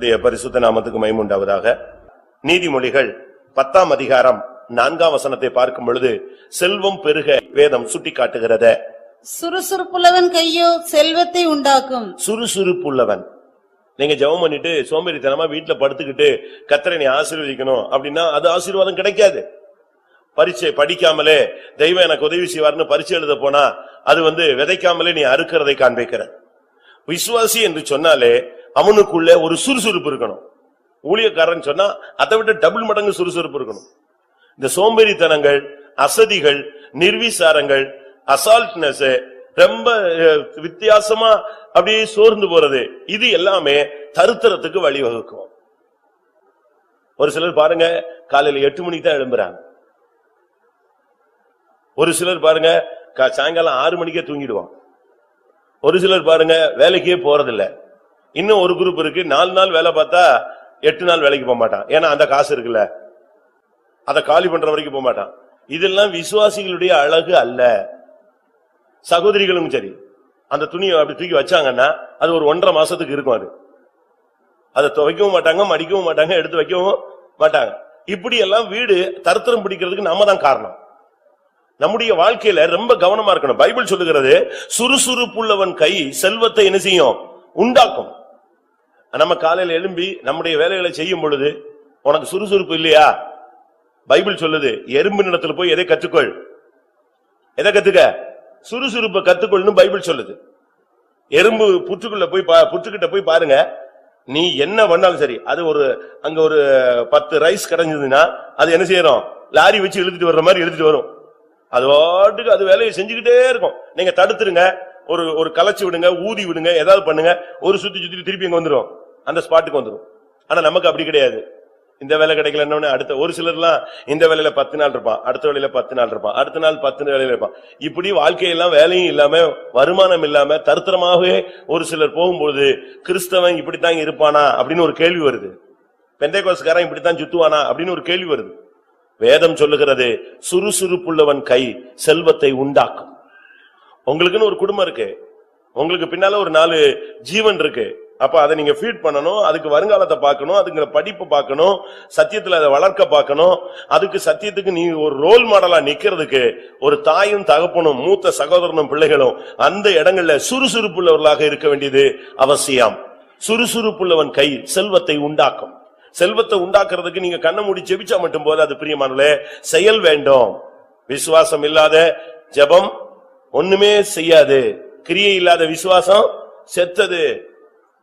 கர்த்தருடைய பரிசுத்த நாமத்துக்கு மைமுண்டாவதாக நீதிமொழிகள் பத்தாம் அதிகாரம் நான்காம் வசனத்தை பார்க்கும் பொழுது செல்வம் பெருக வேதம் சுட்டிக்காட்டுகிறத. சுறுசுறுப்புள்ளவன் கையோ செல்வத்தை உண்டாக்கும். சுறுசுறுப்புள்ளவன். நீங்க ஜெபம் பண்ணிட்டு சோம்பேறித்தனமா வீட்டுல படுத்துக்கிட்டு கத்தரை நீ ஆசீர்வதிக்கணும் அப்படின்னா அது ஆசீர்வாதம் கிடைக்காது. பரீட்சை படிக்காமலே தெய்வம் எனக்கு உதவி செய்வார்னு பரீட்சை எழுத போனா அது வந்து விதைக்காமலே நீ அறுக்கிறதை காண்பிக்கிற விசுவாசி என்று சொன்னாலே அவனுக்குள்ள ஒரு சுறுசுறுப்பு இருக்கணும். ஊழியக்காரன் சொன்னா அதை விட டபுள் மடங்கு சுறுசுறுப்பு இருக்கணும். இந்த சோம்பேறித்தனங்கள் அசதிகள் நிர்விசாரங்கள் அசால்ட்னஸ் ரொம்ப வித்தியாசமா அப்படியே சோர்ந்து போறது இது எல்லாமே தருத்திரத்துக்கு வழிவகுக்கும். ஒரு சிலர் பாருங்க காலையில எட்டு மணிக்கு தான் எழும்புறாங்க. ஒரு சிலர் பாருங்க கா- சாயங்காலம் ஆறு மணிக்கே தூங்கிடுவான். ஒரு சிலர் பாருங்க வேலைக்கே போறதில்ல. இன்னும் ஒரு குரூப் இருக்கு. நாலு நாள் வேலை பார்த்தா எட்டு நாள் வேலைக்கு போக மாட்டான். ஏன்னா அந்த காசு இருக்குல்ல. அதை காலி பண்ற வரைக்கும் போக மாட்டான். இதெல்லாம் விசுவாசிகளுடைய அழகு அல்ல. சகோதரிகளும் சரி. அந்த துணியை அப்படி தூக்கி வச்சாங்கன்னா அது ஒரு ஒன்றரை மாசத்துக்கு இருக்கும் அது. அதை துவைக்கவும் மாட்டாங்க மடிக்கவும் மாட்டாங்க எடுத்து வைக்கவும் மாட்டாங்க. இப்படி எல்லாம் வீடு தருத்திரம் பிடிக்கிறதுக்கு நம்ம தான் காரணம். நம்முடைய வாழ்க்கையில ரொம்ப கவனமா இருக்கணும். பைபிள் சொல்லுகிறது சுறுசுறுப்புள்ளவன் கை செல்வத்தை என்ன செய்யும்? உண்டாக்கும். நம்ம காலையில் எழும்பி நம்முடைய வேலைகளை செய்யும் பொழுது உனக்கு சுறுசுறுப்பு இல்லையா? பைபிள் சொல்லுது எறும்பு நிலத்துல போய் எதை கற்றுக்கொள்? எதை கத்துக்க? சுறுசுறுப்பை கத்துக்கொள்னு பைபிள் சொல்லுது. எறும்பு புற்றுக்குள்ள போய் பா- புற்றுக்கிட்ட போய் பாருங்க. நீ என்ன பண்ணாலும் சரி அது ஒரு அங்க ஒரு பத்து ரைஸ் கிடைஞ்சதுன்னா அது என்ன செய்யறோம்? லாரி வச்சு இழுத்துட்டு வர்ற மாதிரி இழுத்துட்டு வரும். அது வாட்டுக்கு அது வேலையை செஞ்சுக்கிட்டே இருக்கும். நீங்க தடுத்துருங்க. ஒரு ஒரு கலைச்சு விடுங்க ஊதி விடுங்க ஏதாவது பண்ணுங்க ஒரு சுத்தி சுத்தி திருப்பி இங்க வந்துடும் அந்த ஸ்பாட்டுக்கு வந்துரும். ஆனா நமக்கு அப்படி கிடையாது. இந்த வேலை கிடைக்கலன்னு அடுத்த ஒரு சிலர்லாம் இந்த வேலையில பத்து நாள் இருப்பான் அடுத்த வேலையில பத்து நாள் இருப்பான் அடுத்த நாள் பத்து வேலையில இருப்பான். இப்படி வாழ்க்கையெல்லாம் வேலையும் இல்லாம வருமானம் இல்லாம தருத்தரமாகவே ஒரு சிலர் போகும்போது கிறிஸ்தவன் இப்படித்தான் இருப்பானா அப்படின்னு ஒரு கேள்வி வருது. பெந்தைகோஸ்காரன் இப்படித்தான் சுத்துவானா அப்படின்னு ஒரு கேள்வி வருது. வேதம் சொல்லுகிறது சுறுசுறுப்புள்ளவன் கை செல்வத்தை உண்டாக்கும். உங்களுக்குன்னு ஒரு குடும்பம் இருக்கு. உங்களுக்கு பின்னால ஒரு நாலு ஜீவன் இருக்கு. அப்ப அதை நீங்க ஃபீட் பண்ணணும் அதுக்கு வருங்காலத்தை பார்க்கணும் அதுங்கிற படிப்பு பார்க்கணும் சத்தியத்துல அதை வளர்க்க பார்க்கணும். அதுக்கு சத்தியத்துக்கு நீ ஒரு ரோல் மாடலா நிக்கிறதுக்கு ஒரு தாயும் தகப்பனும் மூத்த சகோதரனும் பிள்ளைகளும் அந்த இடங்கள்ல சுறுசுறுப்புள்ளவர்களாக இருக்க வேண்டியது அவசியம். சுறுசுறுப்புள்ளவன் கை செல்வத்தை உண்டாக்கும். செல்வத்தை உண்டாக்குறதுக்கு நீங்க கண்ணை மூடி ஜெபிச்சா மட்டும் போது அது பிரியமானே செயல் வேண்டும். விசுவாசம் இல்லாத ஜெபம் ஒண்ணுமே செய்யாது. கிரியை இல்லாத விசுவாசம் செத்தது.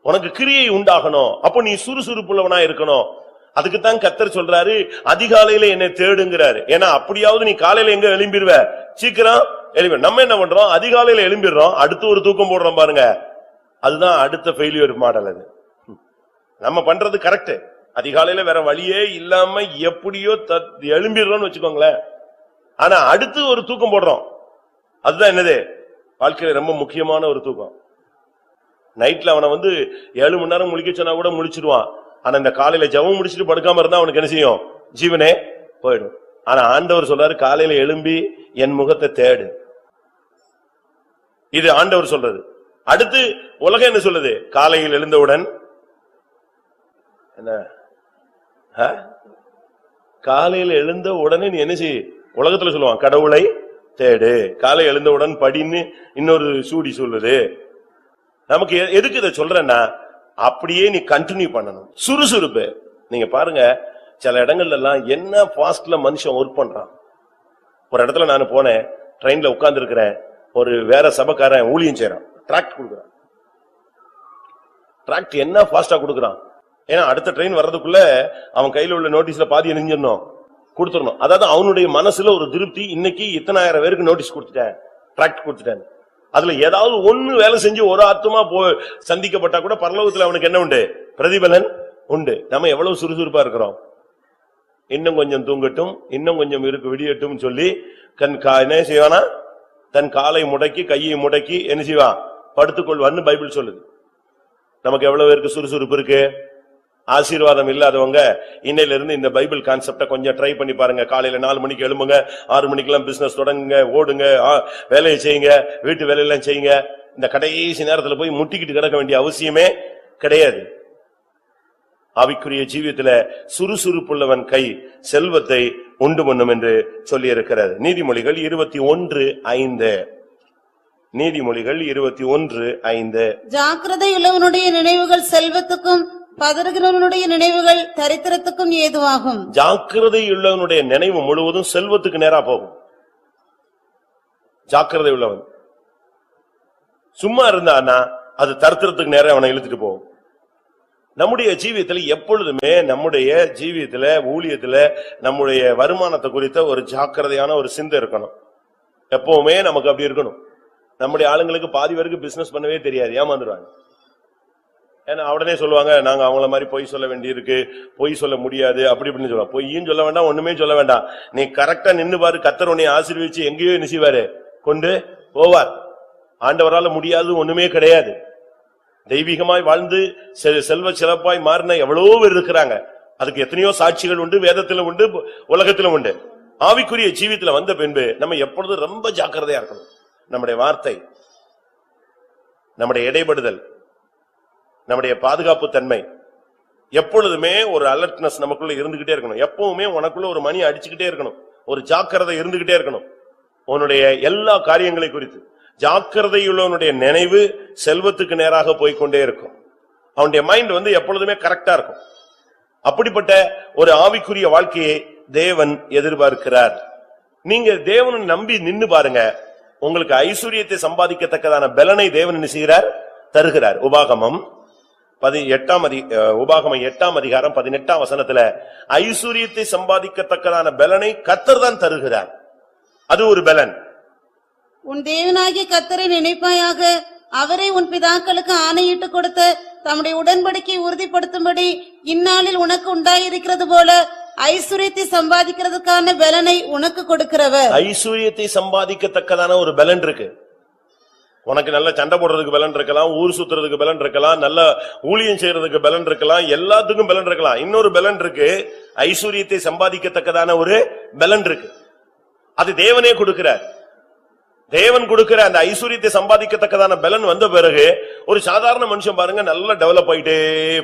உனக்கு கிரியை உண்டாகணும். அப்போ நீ சுறுசுறுப்புள்ளவனா இருக்கணும். அதுக்குத்தான் கத்தர் சொல்றாரு அதிகாலையில என்னை தேடுங்கிறாரு. ஏன்னா அப்படியாவது நீ காலையில எங்க எழும்பிடுவ சீக்கிரம் எழும்பி. நம்ம என்ன பண்றோம்? அதிகாலையில எழும்பிடுறோம். அடுத்து ஒரு தூக்கம் போடுறோம் பாருங்க. அதுதான் அடுத்த ஃபெயிலியர் மாடல் அது. நம்ம பண்றது கரெக்ட் அதிகாலையில வேற வழியே இல்லாம எப்படியோ தத்- எழும்பிடுறோம்னு வச்சுக்கோங்களேன். ஆனா அடுத்து ஒரு தூக்கம் போடுறோம். அதுதான் என்னது? வாழ்க்கையில ரொம்ப முக்கியமான ஒரு தூக்கம். நைட்ல அவனை வந்து ஏழு மணி நேரம் முழிக்க சொன்னா கூட முழிச்சிடுவான். ஆனா இந்த காலையில ஜெபம் முடிச்சிட்டு படுக்காம இருந்தா அவனுக்கு என்ன செய்யும்? ஜீவனே போயிடும். ஆனா ஆண்டவர் சொல்றாரு காலையில எழும்பி என் முகத்தை தேடு. இது ஆண்டவர் சொல்றது. அடுத்து உலகம் என்ன சொல்லுது? காலையில் எழுந்தவுடன் என்ன? ஆ? காலையில் எழுந்த உடனே நீ என்ன செய்ய உலகத்துல சொல்லுவான் கடவுளை தேடு. காலை எழுந்தவுடன் படின்னு இன்னொரு சூடி சொல்லுது. நமக்கு எ- எதுக்கு இதை சொல்றேன்னா அப்படியே நீ கண்டினியூ பண்ணணும். சுறுசுறுப்பு. நீங்க பாருங்க சில இடங்கள்ல எல்லாம் என்ன பாஸ்ட்ல மனுஷன் ஒர்க் பண்றான். ஒரு இடத்துல நான் போனேன் ட்ரெயின்ல உட்கார்ந்து இருக்கிறேன் ஒரு வேற சபக்காரன் ஊழியம் செய்யறான் டிராக்ட் கொடுக்குறான். டிராக்ட் என்ன ஃபாஸ்டா கொடுக்குறான்? ஏன்னா அடுத்த ட்ரெயின் வர்றதுக்குள்ள அவன் கையில் உள்ள நோட்டீஸ்ல பாதி எரிஞ்சிடணும் கொடுத்துடணும். அதாவது அவனுடைய மனசுல ஒரு திருப்தி இன்னைக்கு இத்தனாயிரம் பேருக்கு நோட்டீஸ் கொடுத்துட்டேன். டிராக்ட் கொடுத்துட்டேன் அதுல ஏதாவது ஒண்ணு வேலை செஞ்சு ஒரு ஆத்மா போ சந்திக்கப்பட்டா கூட பரலோகத்துல அவனுக்கு என்ன உண்டு? பிரதிபலன் உண்டு. நம்ம எவ்வளவு சுறுசுறுப்பா இருக்கிறோம். இன்னும் கொஞ்சம் தூங்கட்டும் இன்னும் கொஞ்சம் இருக்கு விடியட்டும் சொல்லி கண் கா என்ன செய்வானா? தன் காலை முடக்கி கையை முடக்கி என்ன செய்வான்? படுத்துக்கொள்வான்னு பைபிள் சொல்லுது. நமக்கு எவ்வளவு பேருக்கு சுறுசுறுப்பு இருக்கு? ஆசீர்வாதம் இல்லாதவங்க இன்னையிலிருந்து இந்த பைபிள் கான்செப்டை கொஞ்சம் ட்ரை பண்ணி பாருங்க. காலையில நாலு மணிக்கு எழும்புங்க. ஆறு மணிக்கெல்லாம் பிசினஸ் தொடங்குங்க ஓடுங்க ஆ, வேலையை செய்யுங்க வீட்டு வேலையெல்லாம் செய்யுங்க. இந்த கடைசி நேரத்தில் போய் முட்டிக்கிட்டு கிடக்க வேண்டிய அவசியமே கிடையாது. ஆவிக்குரிய ஜீவியத்தில் சுறுசுறுப்புள்ளவன் கை செல்வத்தை உண்டு பண்ணும் என்று சொல்லியிருக்கிறது நீதிமொழிகள் இருபத்தி ஒன்று ஐந்து. நீதிமொழிகள் இருபத்தி ஒன்று ஐந்து. ஜாக்கிரதை இளவனுடைய நினைவுகள் செல்வத்துக்கும் பதறுகிறவனுடைய நினைவுகள் தரித்திரத்துக்கும் ஏதுவாகும். ஜாக்கிரதை உள்ளவனுடைய நினைவு முழுவதும் செல்வத்துக்கு நேரா போகும். ஜாக்கிரதை உள்ளவன். சும்மா இருந்தானா அது தரித்திரத்துக்கு நேரா அவனை இழுத்துட்டு போகும். நம்முடைய ஜீவியத்தில் எப்பொழுதுமே நம்முடைய ஜீவியத்தில் ஊழியத்துல நம்முடைய வருமானத்தை குறித்த ஒரு ஜாக்கிரதையான ஒரு சிந்தை இருக்கணும். எப்பவுமே நமக்கு அப்படி இருக்கணும். நம்முடைய ஆளுங்களுக்கு பாதி பேருக்கு பிசினஸ் பண்ணவே தெரியாது. ஏமாந்துருவாங்க. ஏன்னா உடனே சொல்லுவாங்க நாங்க அவங்கள மாதிரி பொய் சொல்ல வேண்டியிருக்கு பொய் சொல்ல முடியாது அப்படி இப்படின்னு சொல்லுவாங்க. பொய்யும் சொல்ல வேண்டாம் ஒண்ணுமே சொல்ல வேண்டாம். நீ கரெக்டா நின்னு பாரு கத்தர் உன்னை ஆசீர்வதிச்சு எங்கேயோ என்ன செய்வாரு? கொண்டு போவார். ஆண்டவரால முடியாது ஒண்ணுமே கிடையாது. தெய்வீகமாய் வாழ்ந்து செ- செல்வ சிறப்பாய் மாறின எவ்வளவோ பேர் இருக்கிறாங்க. அதுக்கு எத்தனையோ சாட்சிகள் உண்டு வேதத்துல உண்டு உலகத்திலும் உண்டு. ஆவிக்குரிய ஜீவித்துல வந்த பின்பு நம்ம எப்பொழுதும் ரொம்ப ஜாக்கிரதையா இருக்கணும். நம்முடைய வார்த்தை நம்முடைய இடைபடுதல் நம்முடைய பாதுகாப்பு தன்மை. எப்பொழுதுமே ஒரு அலர்ட்னஸ் நமக்குள்ள இருந்துகிட்டே இருக்கணும். எப்பவுமே உனக்குள்ள ஒரு மணி அடிச்சுக்கிட்டே இருக்கணும். ஒரு ஜாக்கிரதை இருந்துகிட்டே இருக்கணும். உன்னுடைய எல்லா காரியங்களை குறித்து. ஜாக்கிரதையுள்ளவனுடைய நினைவு செல்வத்துக்கு நேராக போய்க்கொண்டே இருக்கும். அவனுடைய மைண்ட் வந்து எப்பொழுதுமே கரெக்டா இருக்கும். அப்படிப்பட்ட ஒரு ஆவிக்குரிய வாழ்க்கையை தேவன் எதிர்பார்க்கிறார். நீங்க தேவனை நம்பி நின்னு பாருங்க. உங்களுக்கு ஐஸ்வர்யத்தை சம்பாதிக்கத்தக்கதான பலனை தேவன் என்ன செய்கிறார்? தருகிறார். உபாகமம் பதி எட்டாம் அதி அஹ், உபாகமம் எட்டாம் அதிகாரம் பதினெட்டாம் வசனத்துல ஐஸ்வர்யத்தை சம்பாதிக்கத்தக்கதான பலனை கத்தர் தான் தருகிறார். அது ஒரு பலன். உன் தேவனாகிய கத்தரை நினைப்பாயாக அவரை உன் பிதாக்களுக்கு ஆணையிட்டு கொடுத்த தம்முடைய உடன்படிக்கை உறுதிப்படுத்தும்படி இந்நாளில் உனக்கு உண்டாயிருக்கிறது போல ஐஸ்வர்யத்தை சம்பாதிக்கிறதுக்கான பலனை உனக்கு கொடுக்கிறவர். ஐஸ்வர்யத்தை சம்பாதிக்கத்தக்கதான ஒரு பலன் இருக்கு. உனக்கு நல்ல சண்டை போடுறதுக்கு பலன் இருக்கலாம் ஊர் சுத்துறதுக்கு பலன் இருக்கலாம் நல்ல ஊழியம் செய்யறதுக்கு பலன் இருக்கலாம் எல்லாத்துக்கும் பலன் இருக்கலாம். இன்னொரு பலன் இருக்கு. ஐஸ்வர்யத்தை சம்பாதிக்கத்தக்கதான ஒரு பலன் இருக்கு. அது தேவனே கொடுக்கிறார். தேவன் கொடுக்கிற அந்த ஐஸ்வர்யத்தை சம்பாதிக்கத்தக்கதான பலன் வந்த பிறகு ஒரு சாதாரண மனுஷன் பாருங்க நல்லா டெவலப் ஆயிட்டே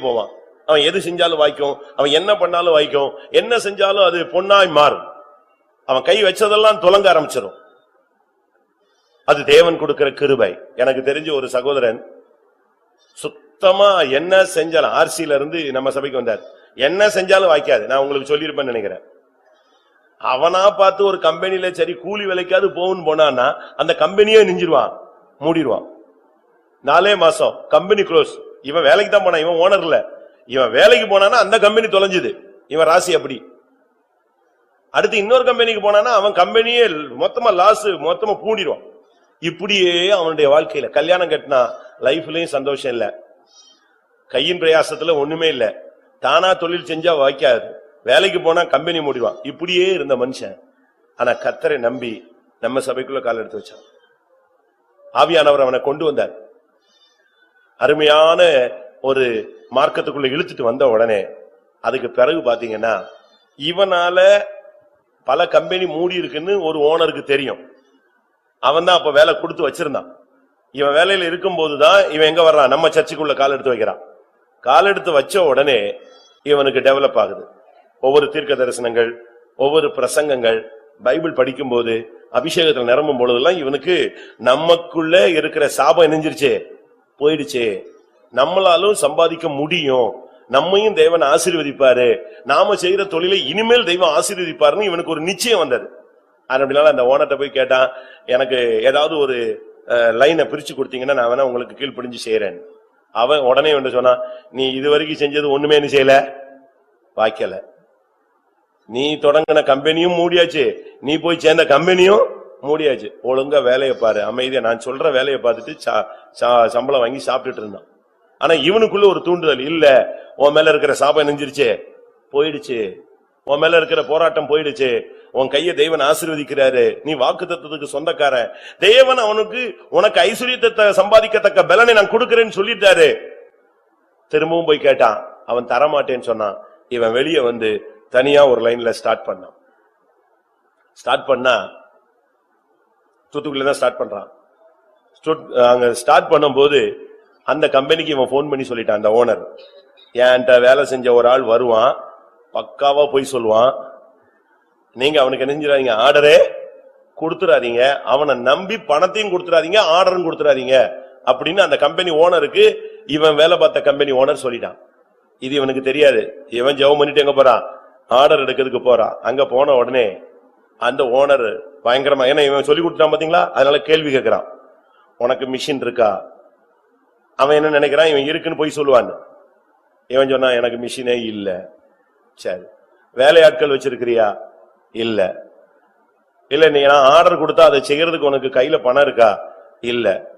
போவான். அவன் எது செஞ்சாலும் வாய்க்கும். அவன் என்ன பண்ணாலும் வாய்க்கும். என்ன செஞ்சாலும் அது பொன்னாய் மாறும். அவன் கை வச்சதெல்லாம் துலங்க ஆரம்பிச்சிடும் அது தேவன் கொடுக்கிற கிருபை. எனக்கு தெரிஞ்ச ஒரு சகோதரன் சுத்தமா என்ன செஞ்சாலும் ஆர்சியில இருந்து நம்ம சபைக்கு வந்தார். என்ன செஞ்சாலும் வாய்க்காது. நான் உங்களுக்கு சொல்லியிருப்பேன்னு நினைக்கிறேன். அவனா பார்த்து ஒரு கம்பெனில சரி கூலி விலைக்காவது போகுன்னு போனான்னா அந்த கம்பெனியே நெஞ்சிருவான் மூடிடுவான். நாலே மாசம் கம்பெனி க்ளோஸ். இவன் வேலைக்கு தான் போனான் இவன் ஓனர் இல்ல. இவன் வேலைக்கு போனானா அந்த கம்பெனி தொலைஞ்சுது. இவன் ராசி அப்படி. அடுத்து இன்னொரு கம்பெனிக்கு போனானா அவன் கம்பெனியே மொத்தமா லாஸ் மொத்தமா பூண்டிடுவான். இப்படியே அவனுடைய வாழ்க்கையில கல்யாணம் கட்டினா லைஃப்லயும் சந்தோஷம் இல்ல. கையின் பிரயாசத்துல ஒண்ணுமே இல்ல. தானா தொழில் செஞ்சா வாய்க்காது. வேலைக்கு போனா கம்பெனி மூடிவான் இப்படியே இருந்த மனுஷன். ஆனா கத்தரை நம்பி நம்ம சபைக்குள்ள கால் எடுத்து வச்சான். ஆவியானவர் அவனை கொண்டு வந்தார். அருமையான ஒரு மார்க்கத்துக்குள்ள இழுத்துட்டு வந்த உடனே அதுக்கு பிறகு பாத்தீங்கன்னா இவனால பல கம்பெனி மூடி இருக்குன்னு ஒரு ஓனருக்கு தெரியும். அவன் தான் அப்ப வேலை கொடுத்து வச்சிருந்தான். இவன் வேலையில இருக்கும்போதுதான் இவன் எங்க வர்றான்? நம்ம சர்ச்சுக்குள்ள கால் எடுத்து வைக்கிறான். கால் எடுத்து வச்ச உடனே இவனுக்கு டெவலப் ஆகுது. ஒவ்வொரு தீர்க்க தரிசனங்கள் ஒவ்வொரு பிரசங்கங்கள் பைபிள் படிக்கும்போது அபிஷேகத்துல நிரம்பும் பொழுதெல்லாம் இவனுக்கு நமக்குள்ள இருக்கிற சாபம் இணைஞ்சிருச்சே போயிடுச்சே. நம்மளாலும் சம்பாதிக்க முடியும். நம்மையும் தேவன் ஆசீர்வதிப்பாரு. நாம செய்யற தொழிலை இனிமேல் தெய்வம் ஆசீர்வதிப்பாருன்னு இவனுக்கு ஒரு நிச்சயம் வந்தது. அப்படினால அந்த ஓனர்ட்ட போய் கேட்டான் எனக்கு ஏதாவது ஒரு லைனை பிரிச்சு கொடுத்தீங்கன்னா நான் வேணா உங்களுக்கு கீழ்ப்படிஞ்சு செய்யறேன் அவன் உடனே வந்து சொன்னான் நீ இது வரைக்கும் செஞ்சது ஒண்ணுமே நீ செய்யல. வாய்க்கல நீ தொடங்கின கம்பெனியும் மூடியாச்சு. நீ போய் சேர்ந்த கம்பெனியும் மூடியாச்சு. ஒழுங்கா வேலையை பாரு. அமைதியா. நான் சொல்ற வேலையை பார்த்துட்டு சா- சா- சம்பளம் வாங்கி சாப்பிட்டுட்டு இருந்தான். ஆனா இவனுக்குள்ள ஒரு தூண்டுதல் இல்ல உன் மேல இருக்கிற சாபம் நெஞ்சிருச்சு. போயிடுச்சு. உன் மேல இருக்கிற போராட்டம் போயிடுச்சு. உன் கையை தேவன் ஆசீர்வதிக்கிறாரு. நீ வாக்கு தத்துவத்துக்கு சொந்தக்காரன் தேவன் அவனுக்கு உனக்கு ஐஸ்வர்யத்தை சம்பாதிக்கத்தக்க பலனை நான் கொடுக்கிறேன்னு சொல்லிட்டாரு. திரும்பவும் போய் கேட்டான். அவன் தரமாட்டேன்னு சொன்னான். இவன் வெளியே வந்து தனியா ஒரு லைன்ல ஸ்டார்ட் பண்ணான். ஸ்டார்ட் பண்ணா தூத்துக்குள்ள தான் ஸ்டார்ட் பண்றான். ஸ்டுட்- அங்க ஸ்டார்ட் பண்ணும்போது அந்த கம்பெனிக்கு இவன் ஃபோன் பண்ணி சொல்லிட்டான் அந்த ஓனர் என்கிட்ட வேலை செஞ்ச ஒரு ஆள் வருவான் பக்காவா போய் சொல்லுவான். நீங்க அவனுக்கு என்ன செஞ்சிடாதீங்க? ஆர்டரே கொடுத்துறாதீங்க அவனை நம்பி பணத்தையும் கொடுத்துறாதீங்க ஆர்டரும் கொடுத்துறாதீங்க அப்படின்னு அந்த கம்பெனி ஓனருக்கு இவன் வேலை பார்த்த கம்பெனி ஓனர் சொல்லிட்டான். இது இவனுக்கு தெரியாது. இவன் ஜெபம் பண்ணிட்டு எங்க போறான்? ஆர்டர் எடுக்கிறதுக்கு போறான் அங்க போன உடனே அந்த ஓனர் பயங்கரமா ஏன்னா இவன் சொல்லி கொடுத்துட்டான் பாத்தீங்களா? அதனால கேள்வி கேட்கிறான் உனக்கு மிஷின் இருக்கா? அவன் என்ன நினைக்கிறான்? இவன் இருக்குன்னு போய் சொல்லுவான். இவன் சொன்னான் எனக்கு மிஷினே இல்லை. சரி. வேலையாட்கள் வச்சிருக்கிறியா? இல்ல. இல்ல நீ நான் ஆர்டர் கொடுத்தா அதை செய்யறதுக்கு உனக்கு கையில பணம் இருக்கா? இல்ல.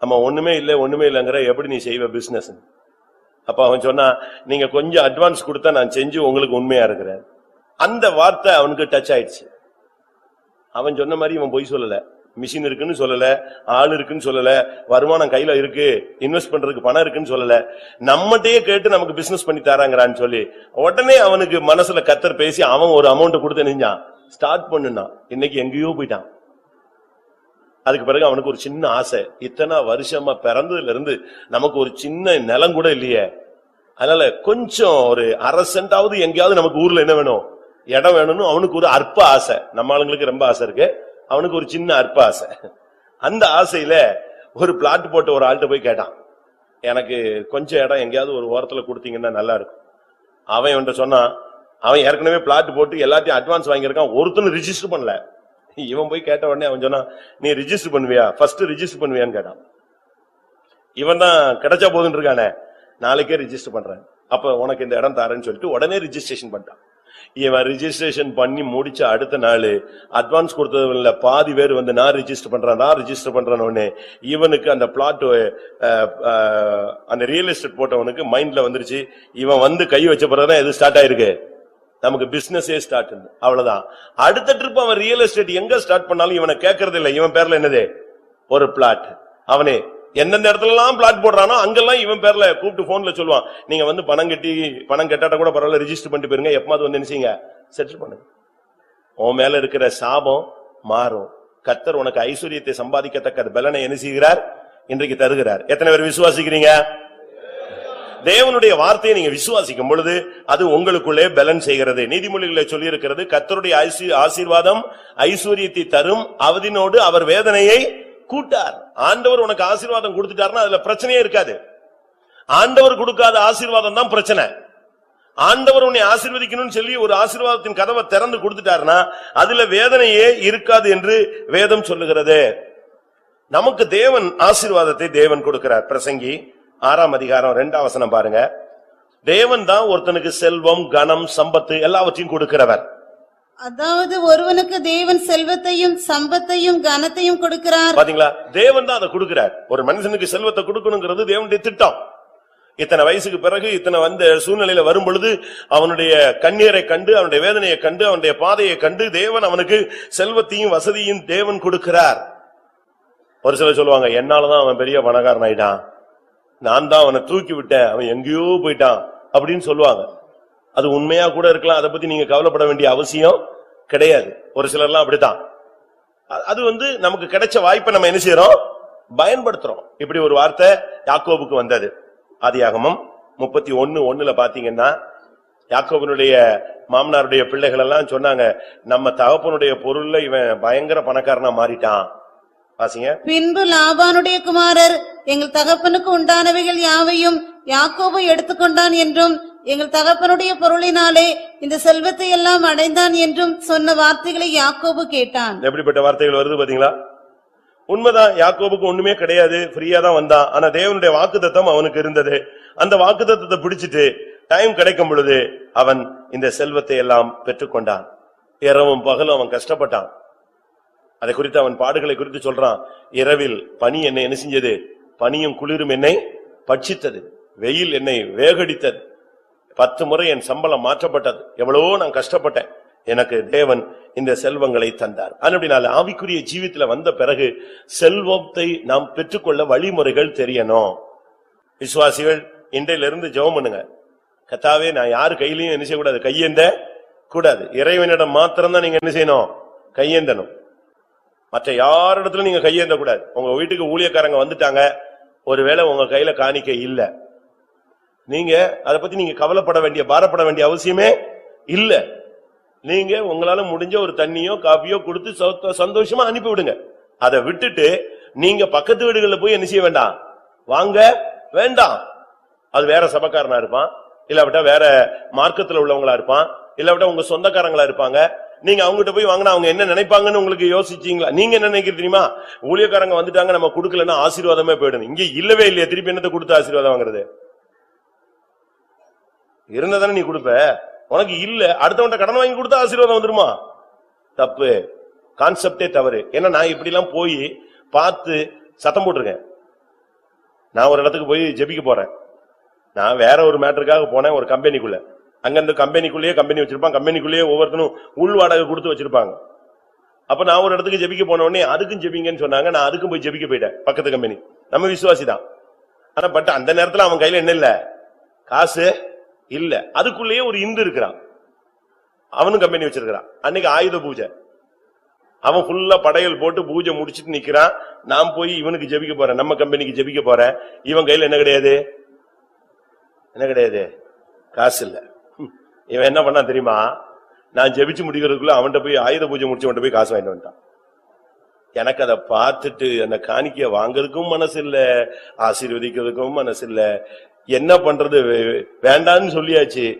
நம்ம ஒண்ணுமே இல்ல ஒண்ணுமே இல்லைங்கிற எப்படி நீ செய்வ பிசினஸ் அப்ப அவன் சொன்னா நீங்க கொஞ்சம் அட்வான்ஸ் கொடுத்தா நான் செஞ்சு உங்களுக்கு உண்மையா இருக்கிறேன். அந்த வார்த்தை அவனுக்கு டச் ஆயிடுச்சு. அவன் சொன்ன மாதிரி இவன் பொய் சொல்லலை. மிஷின் இருக்குன்னு சொல்லல ஆள் இருக்குன்னு சொல்லல வருமானம் கையில இருக்கு இன்வெஸ்ட் பண்றதுக்கு பணம் இருக்குன்னு சொல்லல. நம்மகிட்டயே கேட்டு நமக்கு பிசினஸ் பண்ணி தராங்கறான்னு சொல்லி உடனே அவனுக்கு மனசுல கத்தர் பேசி அவன் ஒரு அமௌண்ட் கொடுத்து நினைஞ்சான் ஸ்டார்ட் பண்ணுனா இன்னைக்கு எங்கேயோ போயிட்டான். அதுக்கு பிறகு அவனுக்கு ஒரு சின்ன ஆசை இத்தனை வருஷமா பிறந்ததுல இருந்து நமக்கு ஒரு சின்ன நிலம் கூட இல்லையே. அதனால கொஞ்சம் ஒரு அரை சென்டாவது எங்கேயாவது நமக்கு ஊர்ல என்ன வேணும்? இடம் வேணும்னு அவனுக்கு ஒரு அற்ப ஆசை. நம்ம ஆளுங்களுக்கு ரொம்ப ஆசை இருக்கு. அவனுக்கு ஒரு சின்ன அற்ப ஆசை அந்த ஆசையில ஒரு பிளாட் போட்ட ஒரு ஆள்கிட்ட போய் கேட்டான். எனக்கு கொஞ்சம் இடம் எங்கேயாவது ஒரு ஓரத்தில் கொடுத்தீங்கன்னா நல்லா இருக்கும். அவன் இவன்ட்ட சொன்னான் அவன் ஏற்கனவே பிளாட் போட்டு எல்லாத்தையும் அட்வான்ஸ் வாங்கியிருக்கான் ஒருத்தனும் ரிஜிஸ்டர் பண்ணல. இவன் போய் கேட்ட உடனே அவன் சொன்னான் நீ ரிஜிஸ்டர் பண்ணுவியா? ஃபர்ஸ்ட் ரிஜிஸ்டர் பண்ணுவியான்னு கேட்டான். இவன் தான் கிடைச்சா போதுன்னு இருக்கானே நாளைக்கே ரிஜிஸ்டர் பண்றேன். அப்ப உனக்கு இந்த இடம் தரேன்னு சொல்லிட்டு உடனே ரிஜிஸ்ட்ரேஷன் பண்ணிட்டான். இவன் ரிஜிஸ்ட்ரேஷன் பண்ணி முடிச்ச அடுத்த நாள் அட்வான்ஸ் கொடுத்ததுல பாதி பேர் வந்து நான் ரிஜிஸ்டர் பண்றேன் நான் ரிஜிஸ்டர் பண்றேன்னு உடனே இவனுக்கு அந்த பிளாட் அந்த ரியல் எஸ்டேட் போட்டவனுக்கு மைண்ட்ல வந்துருச்சு. இவன் வந்து கை வச்ச பிறகுதான் எது ஸ்டார்ட் ஆயிருக்கு? நமக்கு பிசினஸே ஸ்டார்ட் அவ்வளவுதான். அடுத்த ட்ரிப் அவன் ரியல் எஸ்டேட் எங்க ஸ்டார்ட் பண்ணாலும் இவனை கேட்கறது இல்லை இவன் பேர்ல என்னது? ஒரு பிளாட் அவனே எந்தெந்த இடத்துலலாம் பிளாட் போடுறானோ அங்கெல்லாம் இவன் பேர்ல கூப்பிட்டு போன்ல சொல்லுவான். நீங்க வந்து பணம் கட்டி பணம் கட்டாட்ட கூட பரவாயில்ல ரிஜிஸ்டர் பண்ணிட்டு போயிருங்க. எப்பமாவது வந்து நினைச்சீங்க செட்டில் பண்ணுங்க. உன் மேல இருக்கிற சாபம் மாறும். கத்தர் உனக்கு ஐஸ்வர்யத்தை சம்பாதிக்கத்தக்க பலனை என்ன செய்கிறார்? இன்றைக்கு தருகிறார். எத்தனை பேர் விசுவாசிக்கிறீங்க? தேவனுடைய வார்த்தையை நீங்க விசுவாசிக்கும் பொழுது அது உங்களுக்குள்ளே பலன் செய்கிறது. நீதிமொழிகளை சொல்லி இருக்கிறது கத்தருடைய ஆசீர்வாதம் ஐஸ்வர்யத்தை தரும். அவதினோடு அவர் வேதனையை கூட்டார் ஆண்டவர் உனக்கு ஆசீர்வாதம் கொடுத்துட்டாருன்னா அதுல பிரச்சனையே இருக்காது. ஆண்டவர் கொடுக்காத ஆசீர்வாதம் தான் பிரச்சனை. ஆண்டவர் உன்னை ஆசீர்வதிக்கணும்னு சொல்லி ஒரு ஆசீர்வாதத்தின் கதவை திறந்து கொடுத்துட்டாருன்னா அதுல வேதனையே இருக்காது என்று வேதம் சொல்லுகிறது. நமக்கு தேவன் ஆசீர்வாதத்தை தேவன் கொடுக்கிறார். பிரசங்கி ஆறாம் அதிகாரம் ரெண்டாம் வசனம் பாருங்க. தேவன் தான் ஒருத்தனுக்கு செல்வம் கனம் சம்பத்து எல்லாவற்றையும் கொடுக்கிறவர். அதாவது ஒருவனுக்கு தேவன் செல்வத்தையும் சம்பத்தையும் கனத்தையும் கொடுக்கிறார். பாத்தீங்களா? தேவன் தான் அதை கொடுக்கிறார். ஒரு மனுஷனுக்கு செல்வத்தை கொடுக்கணுங்கிறது தேவனுடைய திட்டம். இத்தனை வயசுக்கு பிறகு இத்தனை வந்த சூழ்நிலையில வரும் பொழுது அவனுடைய கண்ணீரை கண்டு அவனுடைய வேதனையை கண்டு அவனுடைய பாதையை கண்டு தேவன் அவனுக்கு செல்வத்தையும் வசதியும் தேவன் கொடுக்கிறார். ஒரு சிலர் சொல்லுவாங்க என்னாலதான் அவன் பெரிய பணக்காரன் ஆயிட்டான் நான் தான் அவனை தூக்கி விட்டேன். அவன் எங்கேயோ போயிட்டான். அப்படின்னு சொல்லுவாங்க. அது உண்மையா கூட இருக்கலாம். அதை பத்தி நீங்க கவலைப்பட வேண்டிய அவசியம் கிடையாது. ஒரு சிலர்லாம் அப்படித்தான். அது வந்து நமக்கு கிடைச்ச வாய்ப்பை நம்ம என்ன செய்யறோம் பயன்படுத்துறோம். இப்படி ஒரு வார்த்தை யாக்கோபுக்கு வந்தது. ஆதியாகமம் முப்பத்தி ஒன்னு ஒண்ணுல பாத்தீங்கன்னா யாக்கோபனுடைய மாமனாருடைய பிள்ளைகள் எல்லாம் சொன்னாங்க நம்ம தகப்பனுடைய பொருள்ல இவன் பயங்கர பணக்காரனா மாறிட்டான். பாசிங்க பின்பு லாபானுடைய குமாரர் எங்கள் தகப்பனுக்கு உண்டானவைகள் யாவையும் யாக்கோபு எடுத்துக்கொண்டான் என்றும் எங்கள் தகப்பனுடைய பொருளினாலே இந்த செல்வத்தை எல்லாம் அடைந்தான் என்றும் சொன்ன வார்த்தைகளை யாக்கோபு கேட்டான். எப்படிப்பட்ட வார்த்தைகள் வருது பாத்தீங்களா? உண்மைதான் யாக்கோபுக்கு ஒண்ணுமே கிடையாது ஃப்ரீயா தான் வந்தான். ஆனா தேவனுடைய வாக்குத்தத்தம் அவனுக்கு இருந்தது. அந்த வாக்குத்தத்தத்தை பிடிச்சிட்டு டைம் கிடைக்கும் பொழுது அவன் இந்த செல்வத்தை எல்லாம் பெற்றுக்கொண்டான். இரவும் பகலும் அவன் கஷ்டப்பட்டான். அதை குறித்து அவன் பாடுகளை குறித்து சொல்றான். இரவில் பனி என்னை என்ன செஞ்சது? பனியும் குளிரும் என்னை பட்சித்தது. வெயில் என்னை வேகடித்தது. பத்து முறை என் சம்பளம் மாற்றப்பட்டது. எவ்வளவோ நான் கஷ்டப்பட்டேன். எனக்கு தேவன் இந்த செல்வங்களை தந்தார். அப்படினால ஆவிக்குரிய ஜீவித்துல வந்த பிறகு செல்வத்தை நாம் பெற்றுக்கொள்ள வழிமுறைகள் தெரியணும். விசுவாசிகள் இன்றையிலிருந்து ஜெபம் பண்ணுங்க. கத்தாவே நான் யாரு கையிலையும் என்ன செய்யக்கூடாது. கையேந்த கூடாது. இறைவனிடம் மாத்திரம்தான் நீங்க என்ன செய்யணும்? கையேந்தணும். மற்ற யாரிடத்துல நீங்க கையேந்த கூடாது உங்க வீட்டுக்கு ஊழியக்காரங்க வந்துட்டாங்க. ஒருவேளை உங்க கையில காணிக்கை இல்லை. நீங்க அதை பத்தி நீங்க கவலைப்பட வேண்டிய பாரப்பட வேண்டிய அவசியமே இல்ல. நீங்க உங்களால முடிஞ்ச ஒரு தண்ணியோ காப்பியோ கொடுத்து சந்தோஷமா அனுப்பி விடுங்க அதை விட்டுட்டு நீங்க பக்கத்து வீடுகளில் போய் என்ன செய்ய வேண்டாம்? வாங்க. வேண்டாம். அது வேற சபக்காரனா இருப்பான். இல்லாவிட்டா வேற மார்க்கத்தில் உள்ளவங்களா இருப்பான். இல்லாவிட்டா உங்க சொந்தக்காரங்களா இருப்பாங்க. நீங்க அவங்ககிட்ட போய் வாங்கினா அவங்க என்ன நினைப்பாங்கன்னு உங்களுக்கு யோசிச்சீங்களா? நீங்க என்ன நினைக்கிறீங்க தெரியுமா? ஊழியக்காரங்க வந்துட்டாங்க நம்ம கொடுக்கலன்னா ஆசீர்வாதமே போயிடும். இங்க இல்லவே இல்லையா. திருப்பி என்னத்தை கொடுத்து ஆசீர்வாதம் வாங்குறது? இருந்ததானே நீ கொடுப்ப? உனக்கு இல்ல. அடுத்தவன்ட்ட கடன் வாங்கி கொடுத்தா ஆசீர்வாதம் வந்துருமா? தப்பு. கான்செப்டே தவறு. ஏன்னா நான் இப்படி எல்லாம் போய் பார்த்து சத்தம் போட்டிருக்கேன். நான் ஒரு இடத்துக்கு போய் ஜெபிக்க போறேன். நான் வேற ஒரு மேட்டருக்காக போனேன் ஒரு கம்பெனிக்குள்ள. அங்கிருந்து கம்பெனிக்குள்ளேயே கம்பெனி வச்சிருப்பாங்க கம்பெனிக்குள்ளேயே ஒவ்வொருத்தனும் உள் வாடகை கொடுத்து வச்சிருப்பாங்க. அப்ப நான் ஒரு இடத்துக்கு ஜெபிக்க போன உடனே அதுக்கும் ஜெபிங்கன்னு சொன்னாங்க. நான் அதுக்கும் போய் ஜெபிக்க போயிட்டேன். பக்கத்து கம்பெனி. நம்ம விசுவாசி தான் ஆனா பட் அந்த நேரத்துல அவன் கையில என்ன இல்ல? காசு. இல்ல. அதுக்குள்ளேயே ஒரு இந்து இருக்கிறான். அவனும் கம்பெனி வச்சிருக்கிறான். அன்னைக்கு ஆயுத பூஜை. அவன் ஃபுல்லா படையல் போட்டு பூஜை முடிச்சிட்டு நிக்கிறான். நான் போய் இவனுக்கு ஜெபிக்க போறேன். நம்ம கம்பெனிக்கு ஜெபிக்க போறேன். இவன் கையில என்ன கிடையாது? என்ன கிடையாது? காசு இல்ல. இவன் என்ன பண்ணான் தெரியுமா? நான் ஜெபிச்சு முடிக்கிறதுக்குள்ள அவன்கிட்ட போய் ஆயுத பூஜை முடிச்சு முடிச்சவன்ட்ட போய் காசு வாங்கிட்டு வந்துட்டான். எனக்கு அதை பார்த்துட்டு அந்த காணிக்கைய வாங்குறதுக்கும் மனசு இல்ல. ஆசீர்வதிக்கிறதுக்கும் மனசு இல்ல. என்ன பண்றது? வேண்டான்னு சொல்லியாச்சு.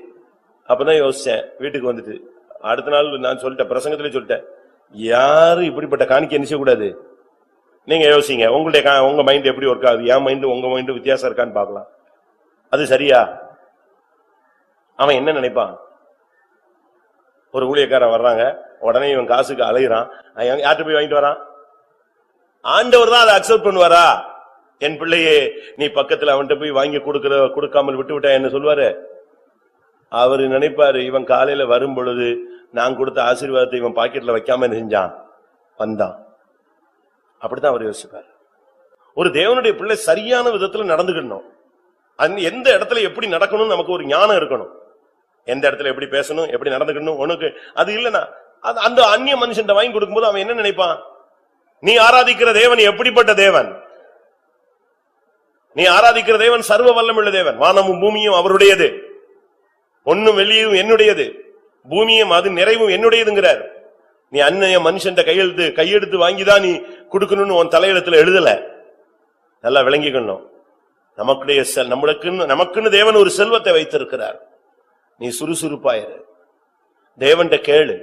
அப்பதான் யோசிச்சேன். வீட்டுக்கு வந்துட்டு. அடுத்த நாள் நான் சொல்லிட்டேன். பிரசங்கத்திலே சொல்லிட்டேன். யாரும் இப்படிப்பட்ட காணிக்கை என்ன செய்யக்கூடாது நீங்க யோசிங்க. உங்களுடைய கா- உங்க மைண்ட் எப்படி ஒர்க் ஆகுது? என் மைண்ட் உங்க மைண்ட் வித்தியாசம் இருக்கான்னு பார்க்கலாம். அது சரியா? அவன் என்ன நினைப்பான்? ஒரு ஊழியக்காரன் வர்றாங்க. உடனே இவன் காசுக்கு அலையிறான். யார்கிட்ட போய் வாங்கிட்டு வரான்? ஆண்டவர் தான் அதை அக்செப்ட் பண்ணுவாரா? என் பிள்ளையே நீ பக்கத்துல அவன்கிட்ட போய் வாங்கி கொடுக்கிற கொடுக்காமல் விட்டு விட்டா என்ன சொல்லுவாரு அவரு நினைப்பாரு இவன் காலையில வரும் பொழுது நான் கொடுத்த ஆசீர்வாதத்தை இவன் பாக்கெட்ல வைக்காம செஞ்சான்? வந்தான். அப்படித்தான் அவர் யோசிப்பார். ஒரு தேவனுடைய பிள்ளை சரியான விதத்துல நடந்துக்கணும். அந்த எந்த இடத்துல எப்படி நடக்கணும் நமக்கு ஒரு ஞானம் இருக்கணும். எந்த இடத்துல எப்படி பேசணும் எப்படி நடந்துக்கணும் உனக்கு அது இல்லைன்னா அது அந்த அந்நிய மனுஷன் வாங்கி கொடுக்கும்போது அவன் என்ன நினைப்பான்? நீ ஆராதிக்கிற தேவன் எப்படிப்பட்ட தேவன்? நீ ஆராதிக்கிற தேவன் சர்வ வல்லமுள்ள தேவன். வானமும் பூமியும் அவருடையது. ஒன்னும் வெளியும் என்னுடையது. பூமியும் அது நிறைவும் என்னுடையதுங்கிறார். நீ அன்னைய மனுஷன் கையெழுத்து கையெடுத்து வாங்கிதான் நீ கொடுக்கணும்னு உன் தலையெழுத்துல எழுதல. நல்லா விளங்கிக்கணும். நமக்குடைய செல் நம்மளுக்குன்னு நமக்குன்னு தேவன் ஒரு செல்வத்தை வைத்திருக்கிறார். நீ சுறுசுறுப்பாயிரு. தேவன்கிட்ட கேளு.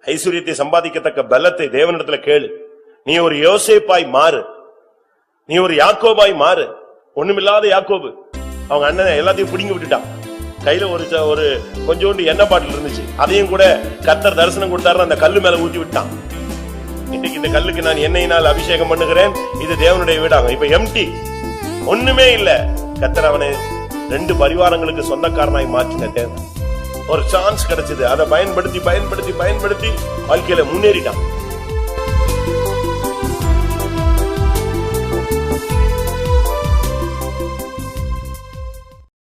ஐஸ்வர்யத்தை சம்பாதிக்கத்தக்க பலத்தை தேவனிடத்துல கேளு. நீ ஒரு யோசேப்பாய் மாறு. நீ ஒரு யாக்கோபாய் மாறு. ஒண்ணுமில்லாத யாக்கோபு. அவங்க அண்ணன் எல்லாத்தையும் பிடிங்கி விட்டுட்டான் கையில ஒரு ஒரு கொஞ்சோண்டு எண்ணெய் பாட்டில் இருந்துச்சு. அதையும் கூட கத்தர் தரிசனம் கொடுத்தாரு அந்த கல்லு மேல ஊத்தி விட்டான். இன்னைக்கு இந்த கல்லுக்கு நான் எண்ணெயினால் அபிஷேகம் பண்ணுகிறேன். இது தேவனுடைய வீடாங்க. இப்ப எம்டி ஒண்ணுமே இல்ல. கத்தர் அவனை ரெண்டு பரிவாரங்களுக்கு சொந்தக்காரனாய் மாற்றின தேவன். ஒரு சான்ஸ் கிடைச்சது. அதை பயன்படுத்தி பயன்படுத்தி பயன்படுத்தி வாழ்க்கையில முன்னேறிட்டான்.